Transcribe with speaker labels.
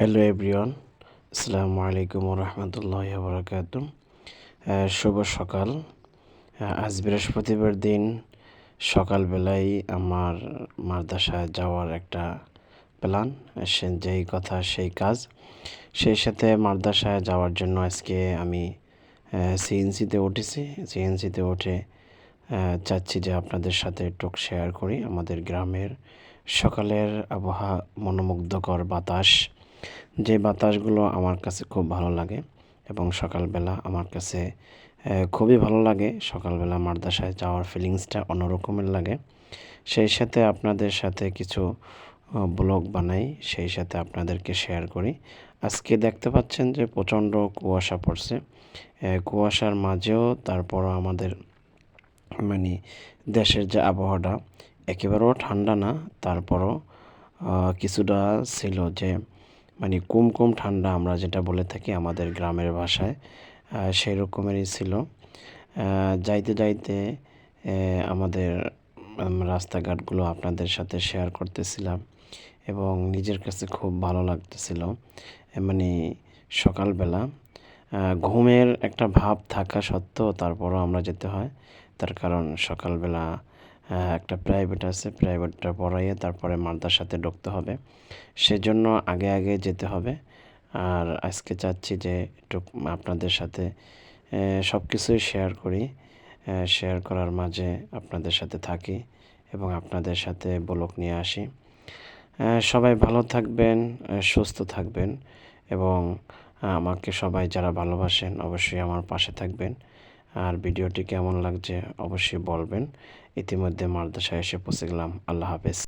Speaker 1: Hello everyone, আসসালামু আলাইকুম রহমতুল্লাহ বরকাত শুভ সকাল। আজ বৃহস্পতিবার দিন। সকালবেলায় আমার মাদ্রাসায় যাওয়ার একটা প্ল্যান, সে যেই কথা, সেই কাজ। সেই সাথে মাদ্রাসায় যাওয়ার জন্য আজকে আমি সিএনসিতে উঠেছি। সিএনসিতে উঠে চাচ্ছি যে আপনাদের সাথে টক শেয়ার করি। আমাদের গ্রামের সকালের আবহাওয়া মনোমুগ্ধকর বাতাস। যে বাতাসগুলো আমার কাছে খুব ভালো লাগে এবং সকালবেলা আমার কাছে খুবই ভালো লাগে। সকালবেলা মাদ্রাসায় যাওয়ার ফিলিংসটা অন্যরকমের লাগে। সেই সাথে আপনাদের সাথে কিছু ব্লগ বানাই, সেই সাথে আপনাদেরকে শেয়ার করি। আজকে দেখতে পাচ্ছেন যে প্রচণ্ড কুয়াশা পড়ছে। কুয়াশার মাঝেও তারপরও আমাদের মানে দেশের যে আবহাওয়াটা একেবারেও ঠান্ডা না, তারপরও কিছুটা ছিল যে মানে কুম কুম ঠান্ডা আমরা যেটা বলে থাকি আমাদের গ্রামের ভাষায় সেই রকমেরই ছিল। যাইতে যাইতে আমাদের রাস্তাঘাটগুলো আপনাদের সাথে শেয়ার করতেছিলাম এবং নিজের কাছে খুব ভালো লাগতেছিল। মানে সকালবেলা ঘুমের একটা ভাব থাকা সত্ত্বেও তারপরও আমরা যেতে হয়। তার কারণ সকালবেলা একটা প্রাইভেট আছে প্রাইভেটটা পড়াইয়ে তারপরে মাদ্রাসাতে ঢুকতে হবে। সেজন্য আগে আগে যেতে হবে। আর আজকে চাচ্ছি যে একটু আপনাদের সাথে সব কিছুই শেয়ার করি। শেয়ার করার মাঝে আপনাদের সাথে থাকি এবং আপনাদের সাথে বলক নিয়ে আসি। সবাই ভালো থাকবেন সুস্থ থাকবেন এবং আমাকে সবাই যারা ভালোবাসেন অবশ্যই আমার পাশে থাকবেন। আর ভিডিওটি কেমন লাগছে অবশ্যই বলবেন। ইতিমধ্যে মাদ্রাসায় এসে পৌঁছে গেলাম। আল্লাহ হাফেজ।